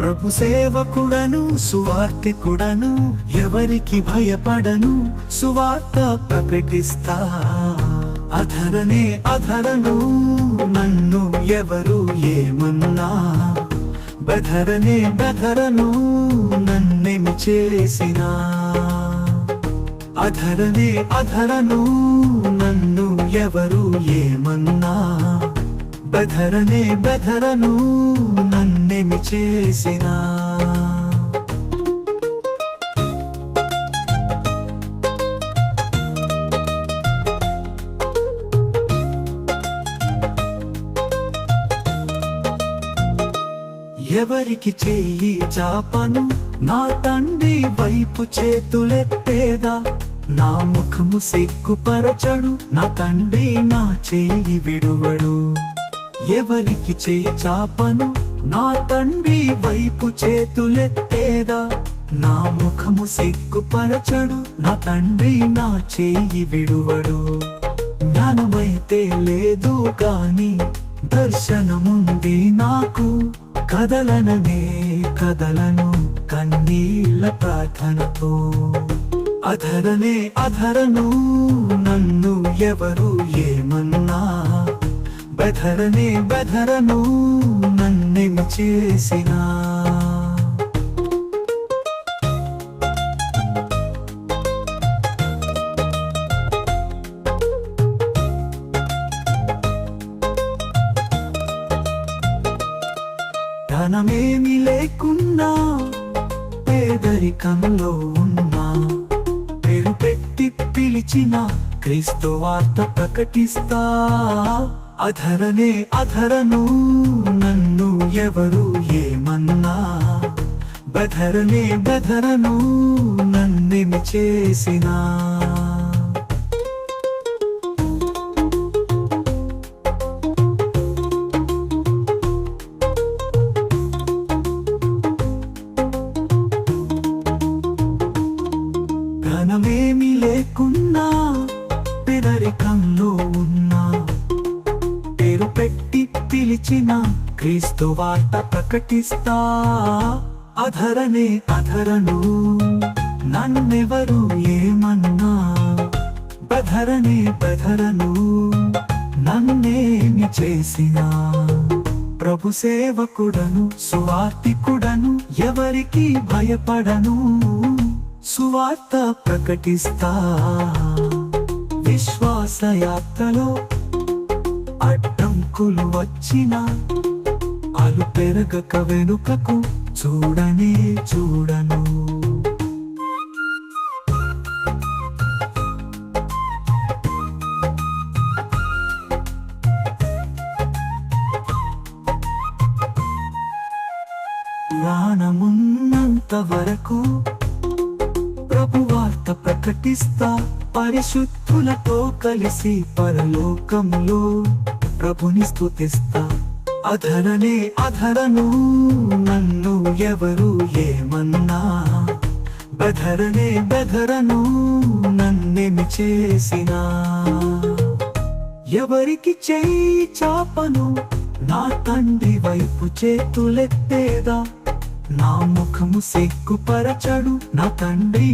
ప్రభు సేవకుడను సువార్తికుడను ఎవరికి భయపడను సువార్త ప్రకటిస్తా. అధరనే అధరను నన్ను ఎవరు ఏమన్నా. బెధరనే బెధరను నన్నేమి చేసినా. అధరనే అధరను నన్ను ఎవరు ఏమన్నా. బధరనే బధరను నన్నేమి చేసినా. ఎవరికి చెయ్యి చాపను నా తండ్రి వైపు చేతులెత్తేదా? నా ముఖము సిగ్గుపరచడు నా తండ్రి నా చేయి విడువడు. ఎవరికి చెయ్యి చాపను? నా తండ్రి వైపు చేతులెత్తేదా? నా ముఖము సిగ్గుపరచడు నా తండ్రి నా చేయి విడువడు. జ్ఞానమైతే లేదు కాని దర్శనముంది నాకు. కదలననే కదలను కన్నీళ్ళ ప్రార్థనతో. అధరనే అధరను నన్ను ఎవరు ఏమన్నా బెధరనే బధరను నన్నెమి చేసినా. ధనమేమి లేకున్నా పేదరికంలో ఉన్నా. పేరు పెట్టి పిలిచిన క్రీస్తు వార్త ప్రకటిస్తా. అధరనే అధరను నన్ను ఎవరు ఏమన్నా? బధరనే బధరను నన్నేమి చేసినా? ఘనమేమి లేకున్నా పెదరికంలో ఉన్నా? నిలిచిన క్రీస్తు వార్త ప్రకటిస్తా. అధరనే అధరను నన్నెవరు ఏమన్నా? బధరనే బధరను నన్నేమి చేసినా? ప్రభు సేవకుడను సువార్తికుడను ఎవరికి భయపడను. సువార్త ప్రకటిస్తా. విశ్వాసయాత్రలో అడ్డంకులు వచ్చిన అలు పెరగక వెనుకకు చూడనే చూడను. ప్రాణమున్నంత వరకు ప్రభువార్త ప్రకటిస్తా పరిశుద్ధులతో కలిసి పరలోకంలో ప్రభుని స్తుతిస్తా. అధరనే అధరను నన్ను ఎవరు ఏమన్నా. బధరనే బధరను నన్నేమి చేసినా. ఎవరికి చేయి చాపను నా తండ్రి వైపు చేతులెత్తేదా. నా ముఖము సిగ్గుపరచడు నా తండ్రి